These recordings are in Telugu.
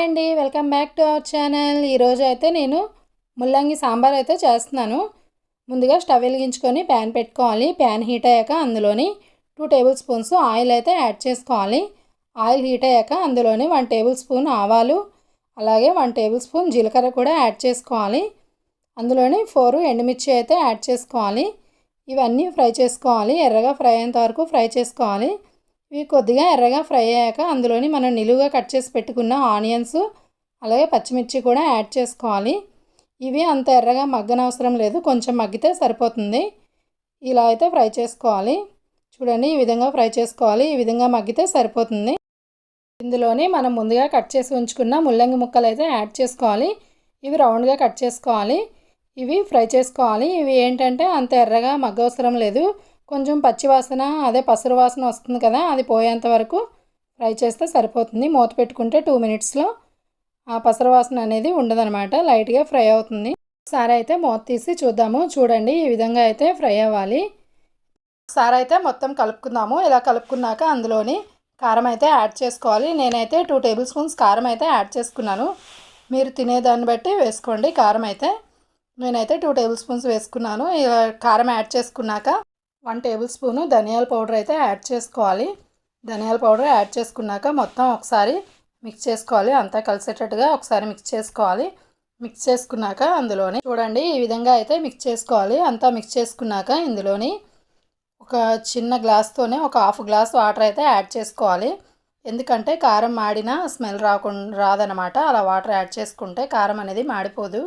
హాయ్ అండి welcome back to our channel. ఈరోజు అయితే నేను ముల్లంగి సాంబార్ అయితే చేస్తున్నాను. ముందుగా స్టవ్ వెలిగించుకొని ప్యాన్ పెట్టుకోవాలి. ప్యాన్ హీట్ అయ్యాక అందులోని టూ టేబుల్ స్పూన్స్ ఆయిల్ అయితే యాడ్ చేసుకోవాలి. ఆయిల్ హీట్ అయ్యాక అందులోని వన్ టేబుల్ స్పూన్ ఆవాలు అలాగే వన్ టేబుల్ స్పూన్ జీలకర్ర కూడా యాడ్ చేసుకోవాలి. అందులోని ఫోర్ ఎండుమిర్చి అయితే యాడ్ చేసుకోవాలి. ఇవన్నీ ఫ్రై చేసుకోవాలి. ఎర్రగా ఫ్రై అయ్యేంత వరకు ఫ్రై చేసుకోవాలి. ఇవి కొద్దిగా ఎర్రగా ఫ్రై అయ్యాక అందులోని మనం నిలువుగా కట్ చేసి పెట్టుకున్న ఆనియన్స్ అలాగే పచ్చిమిర్చి కూడా యాడ్ చేసుకోవాలి. ఇవి అంత ఎర్రగా మగ్గనవసరం లేదు కొంచెం మగ్గితే సరిపోతుంది. ఇలా అయితే ఫ్రై చేసుకోవాలి. చూడండి ఈ విధంగా ఫ్రై చేసుకోవాలి. ఈ విధంగా మగ్గితే సరిపోతుంది. ఇందులోని మనం ముందుగా కట్ చేసి ఉంచుకున్న ముల్లంగి ముక్కలు అయితే యాడ్ చేసుకోవాలి. ఇవి రౌండ్గా కట్ చేసుకోవాలి. ఇవి ఫ్రై చేసుకోవాలి. ఇవి ఏంటంటే అంత ఎర్రగా మగ్గవసరం లేదు. కొంచెం పచ్చి వాసన అదే పసరు వాసన వస్తుంది కదా అది పోయేంత వరకు ఫ్రై చేస్తే సరిపోతుంది. మూత పెట్టుకుంటే టూ మినిట్స్లో ఆ పసరు వాసన అనేది ఉండదనమాట లైట్గా ఫ్రై అవుతుంది. ఒకసారి అయితే మూత తీసి చూద్దాము చూడండి ఈ విధంగా అయితే ఫ్రై అవ్వాలి. ఒకసారి అయితే మొత్తం కలుపుకుందాము ఇలా కలుపుకున్నాక అందులోని కారం అయితే యాడ్ చేసుకోవాలి. నేనైతే టూ టేబుల్ స్పూన్స్ కారం అయితే యాడ్ చేసుకున్నాను. మీరు తినేదాన్ని బట్టి వేసుకోండి కారం అయితే. నేనైతే టూ టేబుల్ స్పూన్స్ వేసుకున్నాను. ఇలా కారం యాడ్ చేసుకున్నాక వన్ టేబుల్ స్పూను ధనియాల పౌడర్ అయితే యాడ్ చేసుకోవాలి. ధనియాల పౌడర్ యాడ్ చేసుకున్నాక మొత్తం ఒకసారి మిక్స్ చేసుకోవాలి. అంతా కలిసేటట్టుగా ఒకసారి మిక్స్ చేసుకోవాలి. మిక్స్ చేసుకున్నాక అందులోని చూడండి ఈ విధంగా అయితే మిక్స్ చేసుకోవాలి. అంతా మిక్స్ చేసుకున్నాక ఇందులోని ఒక చిన్న గ్లాస్తోనే ఒక హాఫ్ గ్లాస్ వాటర్ అయితే యాడ్ చేసుకోవాలి. ఎందుకంటే కారం మాడినా స్మెల్ రాకుండా రాదనమాట అలా వాటర్ యాడ్ చేసుకుంటే కారం అనేది మాడిపోదు.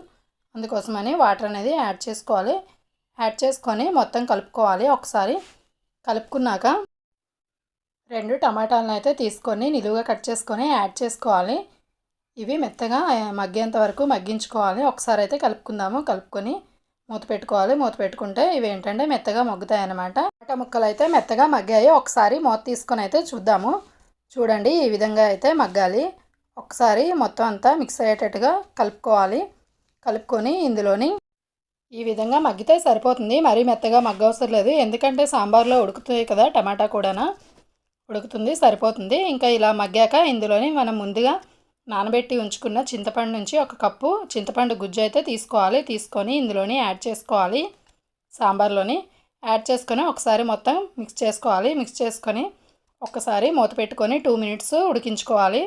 అందుకోసమని వాటర్ అనేది యాడ్ చేసుకోవాలి. యాడ్ చేసుకొని మొత్తం కలుపుకోవాలి. ఒకసారి కలుపుకున్నాక రెండు టమాటాలను అయితే తీసుకొని నిలువుగా కట్ చేసుకొని యాడ్ చేసుకోవాలి. ఇవి మెత్తగా మగ్గేంత వరకు మగ్గించుకోవాలి. ఒకసారి అయితే కలుపుకుందాము. కలుపుకొని మూత పెట్టుకోవాలి. మూత పెట్టుకుంటే ఇవి ఏంటంటే మెత్తగా మగ్గుతాయి అన్నమాట టమాటా ముక్కలు అయితే మెత్తగా మగ్గాయి. ఒకసారి మూత తీసుకొని అయితే చూద్దాము. చూడండి ఈ విధంగా అయితే మగ్గాలి. ఒకసారి మొత్తం అంతా మిక్స్ అయ్యేటట్టుగా కలుపుకోవాలి. కలుపుకొని ఇందులోని ఈ విధంగా మగ్గితే సరిపోతుంది. మరీ మెత్తగా మగ్గవసరం లేదు ఎందుకంటే సాంబార్లో ఉడుకుతుంది కదా టమాటా కూడానా? ఉడుకుతుంది సరిపోతుంది. ఇంకా ఇలా మగ్గాక ఇందులోని మనం ముందుగా నానబెట్టి ఉంచుకున్న చింతపండు నుంచి ఒక కప్పు చింతపండు గుజ్జు అయితే తీసుకోవాలి. తీసుకొని ఇందులోని యాడ్ చేసుకోవాలి. సాంబార్లోని యాడ్ చేసుకొని ఒకసారి మొత్తం మిక్స్ చేసుకోవాలి. మిక్స్ చేసుకొని ఒకసారి మూత పెట్టుకొని టూ మినిట్స్ ఉడికించుకోవాలి.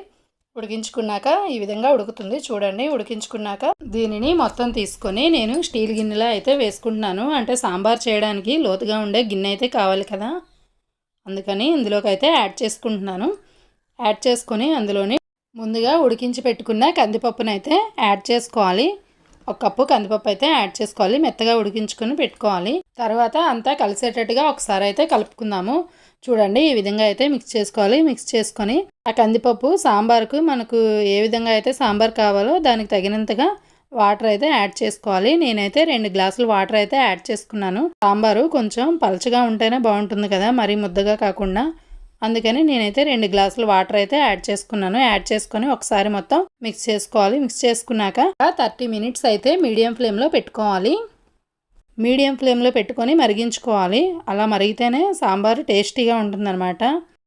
ఉడికించుకున్నాక ఈ విధంగా ఉడుకుతుంది. చూడండి ఉడికించుకున్నాక దీనిని మొత్తం తీసుకొని నేను స్టీల్ గిన్నెలో అయితే వేసుకుంటున్నాను. అంటే సాంబార్ చేయడానికి లోతుగా ఉండే గిన్నె అయితే కావాలి కదా. అందుకని ఇందులోకి అయితే యాడ్ చేసుకుంటున్నాను. యాడ్ చేసుకొని అందులోని ముందుగా ఉడికించి పెట్టుకున్న కందిపప్పునైతే యాడ్ చేసుకోవాలి. ఒక కప్పు కందిపప్పు అయితే యాడ్ చేసుకోవాలి. మెత్తగా ఉడికించుకొని పెట్టుకోవాలి. తర్వాత అంతా కలిసేటట్టుగా ఒకసారి అయితే కలుపుకుందాము. చూడండి ఈ విధంగా అయితే మిక్స్ చేసుకోవాలి. మిక్స్ చేసుకొని ఆ కందిపప్పు సాంబార్కు మనకు ఏ విధంగా అయితే సాంబార్ కావాలో దానికి తగినంతగా వాటర్ అయితే యాడ్ చేసుకోవాలి. నేనైతే రెండు గ్లాసులు వాటర్ అయితే యాడ్ చేసుకున్నాను. సాంబారు కొంచెం పలచగా ఉంటేనే బాగుంటుంది కదా. మరీ ముద్దగా కాకుండా అందుకని నేనైతే రెండు గ్లాసులు వాటర్ అయితే యాడ్ చేసుకున్నాను. యాడ్ చేసుకొని ఒకసారి మొత్తం మిక్స్ చేసుకోవాలి. మిక్స్ చేసుకున్నాక థర్టీ మినిట్స్ అయితే మీడియం ఫ్లేమ్లో పెట్టుకోవాలి. మీడియం ఫ్లేమ్లో పెట్టుకొని మరిగించుకోవాలి. అలా మరిగితేనే సాంబారు టేస్టీగా ఉంటుందన్నమాట.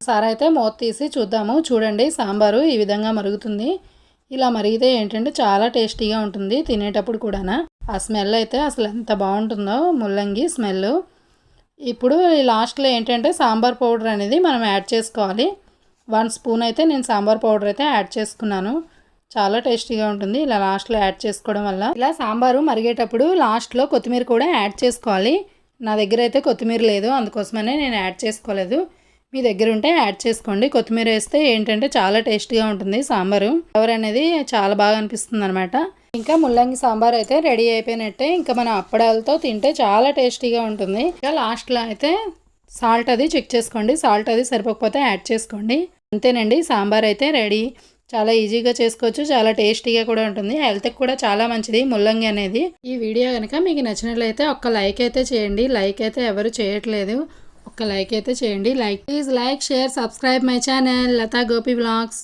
సార్ అయితే మూత తీసి చూద్దాము. చూడండి సాంబారు ఈ విధంగా మరుగుతుంది. ఇలా మరిగితే ఏంటంటే చాలా టేస్టీగా ఉంటుంది తినేటప్పుడు కూడా ఆ స్మెల్ అయితే అసలు ఎంత బాగుంటుందో ముల్లంగి స్మెల్ ఇప్పుడు లాస్ట్లో ఏంటంటే సాంబార్ పౌడర్ అనేది మనం యాడ్ చేసుకోవాలి. వన్ స్పూన్ అయితే నేను సాంబార్ పౌడర్ అయితే యాడ్ చేసుకున్నాను. చాలా టేస్టీగా ఉంటుంది. ఇలా లాస్ట్లో యాడ్ చేసుకోవడం వల్ల ఇలా సాంబారు మరిగేటప్పుడు లాస్ట్లో కొత్తిమీర కూడా యాడ్ చేసుకోవాలి. నా దగ్గర అయితే కొత్తిమీర లేదు. అందుకోసమనే నేను యాడ్ చేసుకోలేదు. మీ దగ్గర ఉంటే యాడ్ చేసుకోండి. కొత్తిమీర వేస్తే ఏంటంటే చాలా టేస్టీగా ఉంటుంది సాంబారు. ఫ్లేవర్ అనేది చాలా బాగా అనిపిస్తుంది అనమాట ఇంకా ముల్లంగి సాంబార్ అయితే రెడీ అయిపోయినట్టే. ఇంకా మన అప్పడాలతో తింటే చాలా టేస్టీగా ఉంటుంది. ఇంకా లాస్ట్లో అయితే సాల్ట్ అది చెక్ చేసుకోండి. సాల్ట్ అది సరిపోకపోతే యాడ్ చేసుకోండి. అంతేనండి సాంబార్ అయితే రెడీ. చాలా ఈజీగా చేసుకోవచ్చు చాలా టేస్టీగా కూడా ఉంటుంది. హెల్త్కి కూడా చాలా మంచిది ముల్లంగి అనేది. ఈ వీడియో కనుక మీకు నచ్చినట్లయితే ఒక్క లైక్ అయితే చేయండి. లైక్ అయితే ఎవరు చేయట్లేదు ఒక్క లైక్ అయితే చేయండి. Like please like share subscribe my channel. Latha Gopi vlogs.